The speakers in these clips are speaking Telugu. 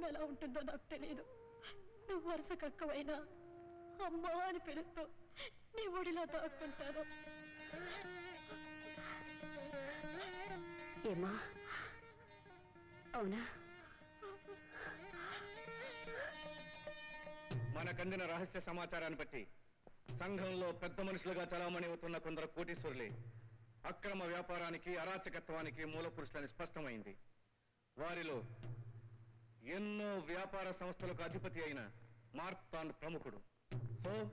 అమ్మ ఎలా ఉంటుందో నాకు తెలియదు. నువ్వు వరుస కక్కవైనా అమ్మా అని పిలుస్తూ నీ ఒడిలో దాక్కుంటాను. ఏమా అవునా? మనకందిన రహస్య సమాచారాన్ని బట్టి సంఘంలో పెద్ద మనుషులుగా చలామణి అవుతున్న కొందరు కోటీశ్వరులే అక్రమ వ్యాపారానికి అరాచకత్వానికి మూల పురుషులని స్పష్టమైంది. వారిలో ఎన్నో వ్యాపార సంస్థలకు అధిపతి అయిన Marthand ప్రముఖుడు. So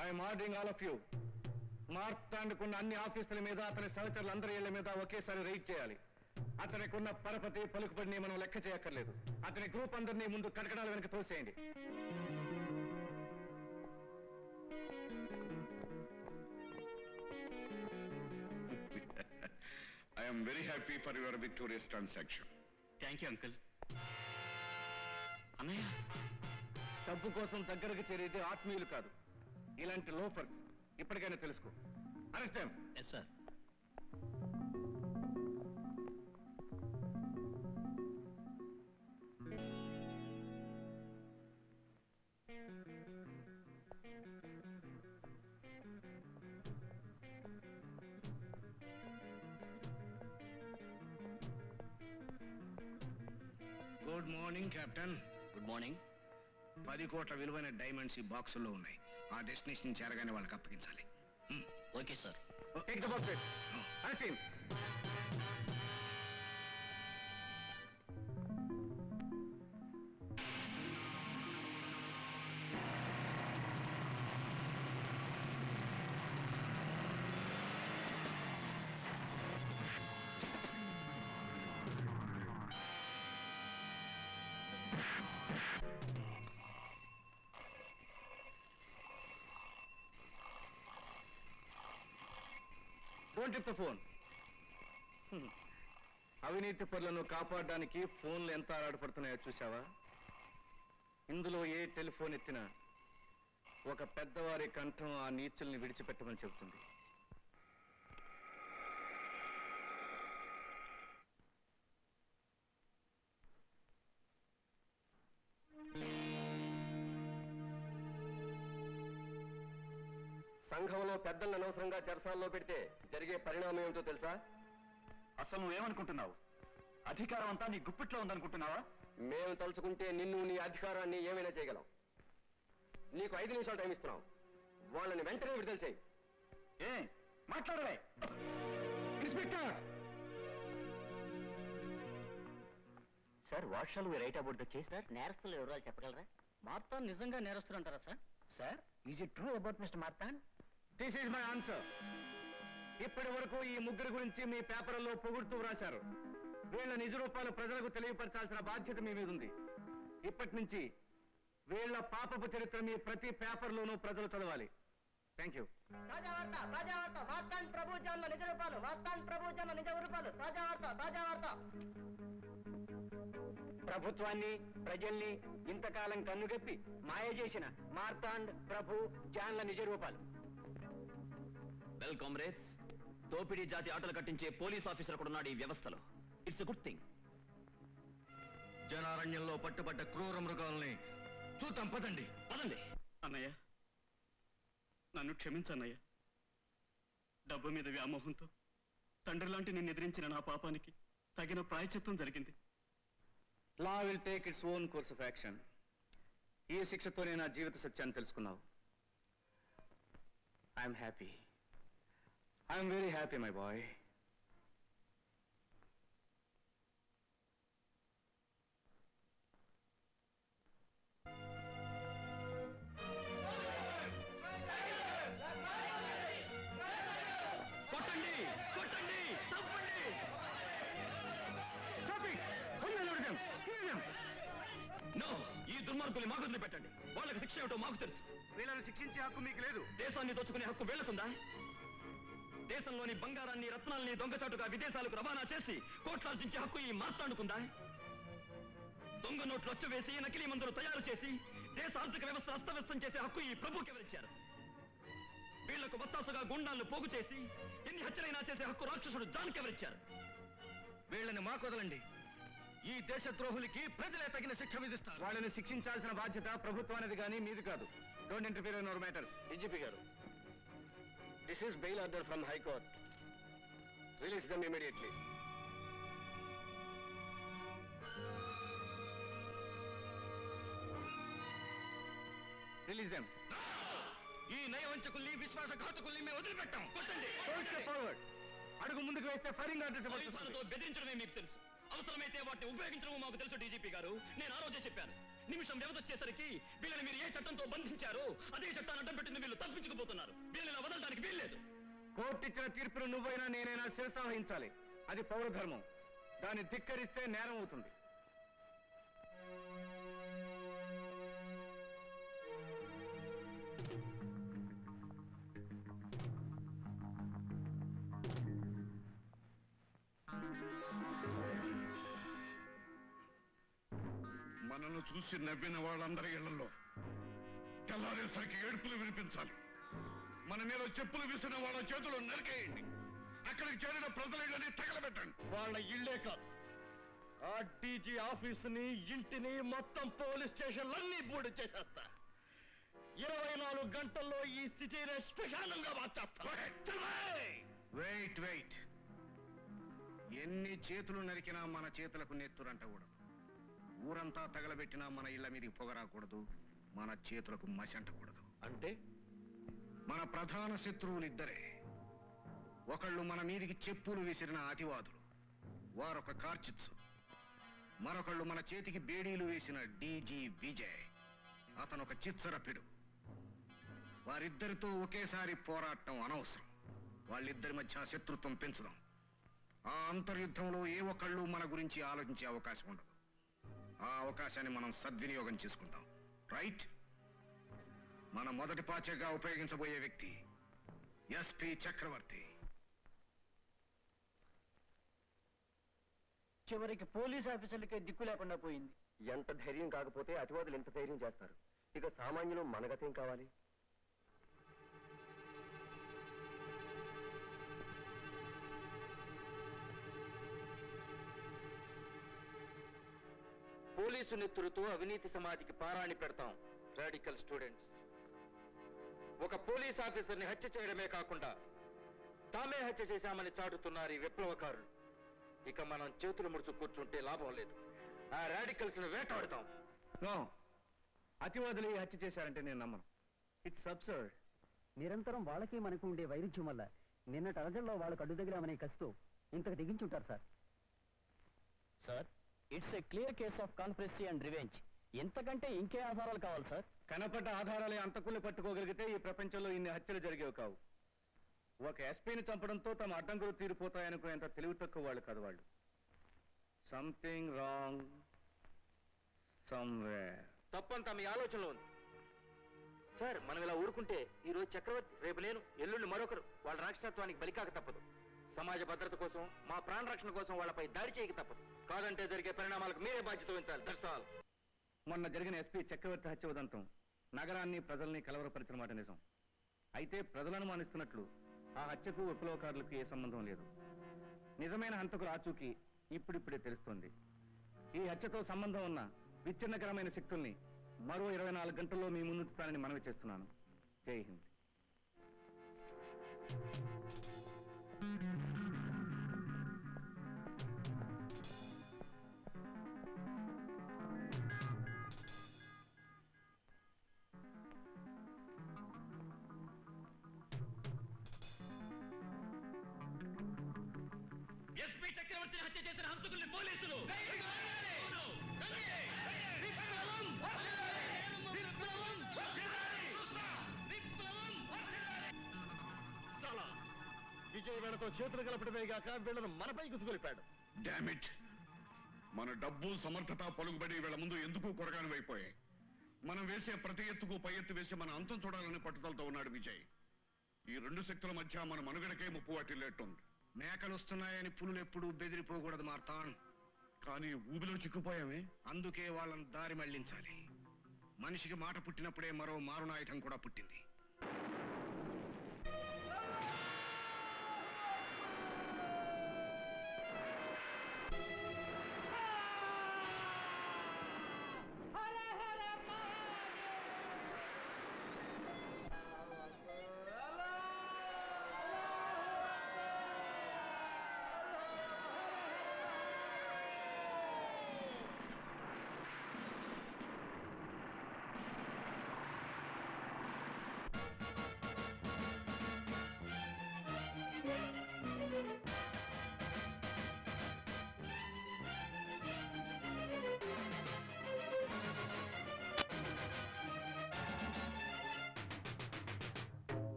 I'm ordering all of you మార్తాండ్కున్న అన్ని ఆఫీసుల మీద అతని సహచరులందరి ఇళ్ళ మీద ఒకేసారి రైడ్ చేయాలి. అతనికి ఉన్న పరపతి పలుకుబడిని మనం లెక్క చేయక్కర్లేదు. అతని గ్రూప్ అందరినీ ముందు కటకడాల వెనక తోసేయండి. Am very happy for your victorious transaction. Thank you uncle అన్నయ్య డబ్బు కోసం దగ్గరకు చేరేది ఆత్మీయులు కాదు. ఇలాంటి లోఫర్స్ ఇప్పటికైనా తెలుసుకో. Arrest yes sir good morning captain good morning పది కోట్ల విలువైన డైమండ్స్ ఈ బాక్సుల్లో ఉన్నాయి. ఆ డెస్టినేషన్ చేరగానే వాళ్ళకి అప్పగించాలి. Okay sir take the box arrest him don't tip the phone. అవినీతి పనులను కాపాడడానికి ఫోన్లు ఎంత ఆడపడుతున్నాయో చూసావా ఇందులో ఏ టెలిఫోన్ ఎత్తినా ఒక పెద్దవారి కంఠం ఆ నీచుల్ని విడిచిపెట్టమని చెబుతుంది. సంఘంలో పెద్దలను అనవసరంగా చెరసాల్లో పెడితే జరిగే పరిణామం ఏమిటో తెలుసా? అసలు నువ్వేమనుకుంటున్నావు? అధికారం అంతా నీ గుప్పిట్లో ఉందనుకుంటున్నావా? మేము తలుచుకుంటే నిన్ను నీ అధికారాన్ని ఏమైనా చేయగలం. నీకు ఐదు నిమిషాలు టైం ఇస్తున్నాం. వాళ్ళని వెంటనే విడుదల చేయి. ఏ? మాట్లాడలే inspector! Sir what shall we write about the case? Sir నేరస్తుల వివరాలు చెప్పగలరా? మార్తాన్ నిజంగా నేరస్తులంటారా sir? Sir is it true about mister Martand this is my answer ఇప్పటి వరకు ఈ ముగ్గురు గురించి మీ పేపర్లో పొగుడుతూ వ్రాశారు. వీళ్ళ నిజ రూపాలు ప్రజలకు తెలియపరచాల్సిన బాధ్యత మీ మీద ఉంది. ఇప్పటి నుంచి వీళ్ళ పాపపు చరిత్ర మీ ప్రతి పేపర్లోనూ ప్రజలు చదవాలి. థ్యాంక్ యూ తాజా వార్త తాజా వార్త వార్తాన్ ప్రభు జన్మ నిజ రూపాలు వార్తాన్ ప్రభు జన్మ నిజ రూపాలు తాజా వార్త తాజా వార్త ప్రభుత్వాన్ని ప్రజల్ని ఇంతకాలం కన్నుగప్పి మాయ చేసిన మార్తాండ్ ప్రభు జాన్ల నిజ రూపాలు. వెల్ కామ్రేడ్స్ దోపిడీ జాతి ఆటలు కట్టించే పోలీస్ ఆఫీసర్ కూడా ఉన్నాడు ఈ వ్యవస్థలో. ఇట్స్ గుడ్ థింగ్ జనారణ్యంలో పట్టుబడ్డ క్రూర మృగాల్ని చూద్దాం పదండి. పదండి. అన్నయ్య నన్ను క్షమించన్నయ్య. డబ్బు మీద వ్యామోహంతో తండ్రి లాంటి నిన్ను ఎదిరించిన నా పాపానికి తగిన ప్రాయచిత్తం జరిగింది. Law will take its own course of action ఈ శిక్షతోనే నా జీవిత సత్యాన్ని తెలుసుకున్నావు. I'm happy I'm very happy my boy కొట్టండి కొట్టండి చంపండి నో ఈ దుర్మార్గుల్ని మాకు వదిలిపెట్టండి వాళ్ళకి శిక్ష ఏమిటో మాకు తెలుసు. వీళ్ళని శిక్షించే హక్కు మీకు లేదు. దేశాన్ని దోచుకునే హక్కు వీళ్ళకుందా? దేశంలోని బంగారాన్ని రత్నాల్ని దొంగచాటుగా విదేశాలకు రవాణా చేసి కోట్లార్జించే హక్కు ఈ మార్తాండుకుందా? దొంగ నోట్లు వచ్చవేసి నకిలీ మందులు తయారు చేసి దేశ ఆర్థిక వ్యవస్థ అస్తవ్యస్తం చేసే హక్కు ఈ ప్రభుకి ఎవరిచ్చారు? వీళ్ళకు వత్తాసుగా గుండాలను పోగు చేసి ఎన్ని హత్యలైనా చేసే హక్కు రాక్షసుడు జాన్కి ఎవరిచ్చారు? వీళ్ళని మాకు వదలండి ఈ దేశద్రోహులకి ప్రజలే తగిన శిక్ష విధిస్తారు. వాళ్ళని శిక్షించాల్సిన బాధ్యత ప్రభుత్వానిది కానీ మీది కాదు. Don't interfere in our matters DGP గారు this is bail order from high court release them immediately release them ఈ నయవంచకుల్ని విశ్వాసఘాతకుల్ని మేము వదిలిపెట్టాం. కొట్టండి. ఫార్వర్డ్ అడుగు ముందుకు వేస్తే ఫైరింగ్ ఆర్డర్స్ ఆయుధాలతో బెదిరించడమే మీకు తెలుసు. అవసరమైతే వాటిని ఉపయోగించడం మాకు తెలుసు డీజీపీ గారు. నేను ఆ రోజే చెప్పాను. నిమిషం వ్యవధి వచ్చేసరికి వీళ్ళని మీరు ఏ చట్టంతో బంధించారో అదే చట్టాన్ని అడ్డం పెట్టింది వీళ్ళు తప్పించుకుపోతున్నారు. వీళ్ళని ఇలా వదలడానికి వీల్లేదు. కోర్టు ఇచ్చిన తీర్పును నువ్వైనా నేనైనా శిరసావహించాలి. అది పౌర ధర్మం దాన్ని ధిక్కరిస్తే నేరం అవుతుంది. మనను చూసి నవ్విన వాళ్ళందరి ఇళ్ళలో తెల్లారేసరికి ఏడుపులు వినిపించాలి. మన మీద చెప్పులు విసిన వాళ్ళ చేతులు నరికేయండి. అక్కడికి చేరిన ప్రజల ఇళ్ళని తగలబెట్టండి. వాళ్ళ ఇళ్ళే కాదు. ఆ డీజీ ఆఫీసుని ఇంటిని మొత్తం పోలీస్ స్టేషన్లన్నీ బూడి చేసేస్తా. ఇరవై నాలుగు గంటల్లో ఈ సిటీని శ్మశానంగా మార్చేస్తా. Wait wait. ఎన్ని చేతులు నరికినా మన చేతులకు నెత్తురంటకూడదు ఊరంతా తగలబెట్టినా మన ఇళ్ళ మీదకి పొగరాకూడదు మన చేతులకు మసంటకూడదు. అంటే? మన ప్రధాన శత్రువులు ఇద్దరే ఒకళ్ళు మన మీదికి చెప్పులు విసిరిన అతివాదులు వారొక కార్చిత్సు. మరొకళ్ళు మన చేతికి బేడీలు వేసిన డీజీ విజయ్ అతను ఒక చిత్సరపిడు. వారిద్దరితో ఒకేసారి పోరాటం అనవసరం. వాళ్ళిద్దరి మధ్య శత్రుత్వం పెంచుదాం. ఆ అంతర్యుద్ధంలో ఏ ఒక్కళ్ళు మన గురించి ఆలోచించే అవకాశం ఉండదు. ఆ అవకాశాన్ని మనం సద్వినియోగం చేసుకుందాం రైట్ మన మొదటి పాచగా ఉపయోగించబోయే వ్యక్తి ఎస్పి చక్రవర్తి. చివరికి పోలీస్ ఆఫీసర్లకే దిక్కు లేకుండా పోయింది. ఎంత ధైర్యం కాకపోతే అతివాదులు ఎంత ధైర్యం చేస్తారు? ఇక సామాన్యులు మనగతేం కావాలి. పోలీసు నెత్తురుతో అవినీతి సమాధికి పారాణి పెడతాం రాడికల్ స్టూడెంట్స్ ఒక పోలీస్ ఆఫీసర్ని హత్య చేయడమే కాకుండా తామే హత్య చేశామని చాటుతున్నారు ఈ విప్లవకారులు. ఇక మనం చేతులు ముడుచు కూర్చుంటే లాభం లేదు. ఆ రాడికల్స్ను వేటాడుతాం. నో అతివాదులు ఈ హత్య చేశారంటే నేను నమ్మను. ఇట్స్ అబ్సర్డ్ నిరంతరం వాళ్ళకి మనకు ఉండే వైరుధ్యం వల్ల నిన్నటి అలజల్లో వాళ్ళకు అడ్డు తగిలామనే కసితో ఇంతకు దిగించుంటారు sir sir it's a clear case of conspiracy and revenge ఎంతకంటే ఇంకే ఆధారాలు కావాలి సార్? కనపడ్డ ఆధారాలే అంతకుల్ని పట్టుకోగలిగితే ఈ ప్రపంచంలో ఇన్ని హత్యలు జరిగేవి కావు. ఒక ఎస్పీని చంపడంతో తమ అడ్డంకులు తీరిపోతాయనుకునేంత తెలివి తక్కువ వాళ్ళు కాదు వాళ్ళు. సంథింగ్ రాంగ్ సమ్వేర్ తప్పంతా మీ ఆలోచనలో ఉంది. సార్ మనం ఇలా ఊరుకుంటే ఈ రోజు చక్రవర్తి రేపు నేను ఎల్లుండి మరొకరు వాళ్ళ రాక్షసత్వానికి బలికాక తప్పదు. సమాజ భద్రత కోసం మా ప్రాణ రక్షణ కోసం వాళ్ళపై దాడి చేయక తప్పదు. కాదంటే జరిగే పరిణామాలకు మీరే బాధ్యత వహించాలి. దర్శనాలు మొన్న జరిగిన ఎస్పీ చక్రవర్తి హత్య ఉదంతం నగరాన్ని ప్రజల్ని కలవరపరిచిన మాట నిజం. అయితే ప్రజలను మానిస్తున్నట్లు ఆ హత్యకు విప్లవకారులకు ఏ సంబంధం లేదు. నిజమైన హంతకు రాచూకి ఇప్పుడిప్పుడే తెలుస్తోంది. ఈ హత్యతో సంబంధం ఉన్న విచ్ఛిన్నకరమైన శక్తుల్ని మరో ఇరవై నాలుగు గంటల్లో మీ ముందుతానని మనవి చేస్తున్నాను. జై హింద్. హత్య చేసిన హంతకుల్ని పోలీసులు! చాలా విజయ్ వీళ్ళతో చేతులు కలపడమే గాక వీళ్ళను మనపై కుసుకొలిపాడు డామిట్ మన డబ్బు సమర్థత పలుకుబడి వీళ్ళ ముందు ఎందుకు కొరగాని అయిపోయాయి? మనం వేసే ప్రతి ఎత్తుకు పై ఎత్తు వేసి మన అంతం చూడాలని పట్టుదలతో ఉన్నాడు విజయ్. ఈ రెండు శక్తుల మధ్య మన మనుగడకే ముప్పు వాటిల్లేట్టుంది మేకలు వస్తున్నాయని పులులు ఎప్పుడు బెదిరిపోకూడదు మార్తాన్. కానీ ఊబిలో చిక్కుపోయామే. అందుకే వాళ్ళని దారి మళ్ళించాలి. మనిషికి మాట పుట్టినప్పుడే మరో మారునాయుధం కూడా పుట్టింది.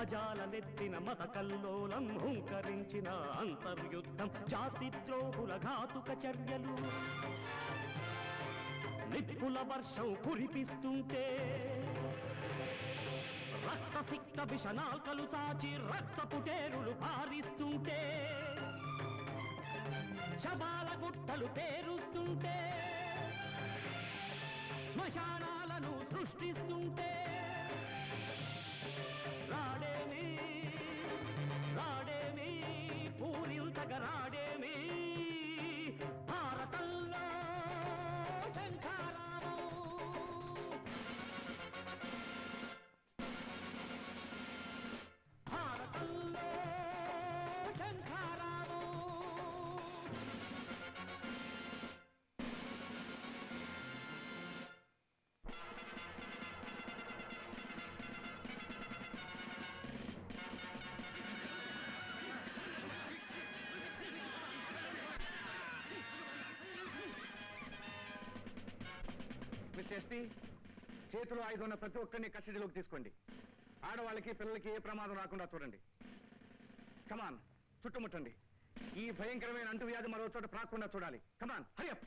అజాల నెత్తిన మత కల్లోలం హుంకరించిన అంతర్యుద్ధం జాతిద్రోహుల ఘాతుక చర్యలు. నిప్పుల వర్షం కురిపిస్తుంటే రక్తసిక్త విషనాల్కలు చాచి రక్త పుటేరులు పారిస్తుంటే శవాల గుట్టలు పేరుస్తుంటే శ్మశానాలను సృష్టిస్తుంటే రాడేమి రాడేమి పూరింతగా రాడేమి భారతంలో ఎస్పీ చేతిలో ఐదు ఉన్న ప్రతి ఒక్కరిని కస్టడీలోకి తీసుకోండి. ఆడవాళ్ళకి పిల్లలకి ఏ ప్రమాదం రాకుండా చూడండి. కమాన్ చుట్టుముట్టండి. ఈ భయంకరమైన అంటువ్యాధి మరో చోట ప్రాకుండా చూడాలి. కమాన్ హరియప్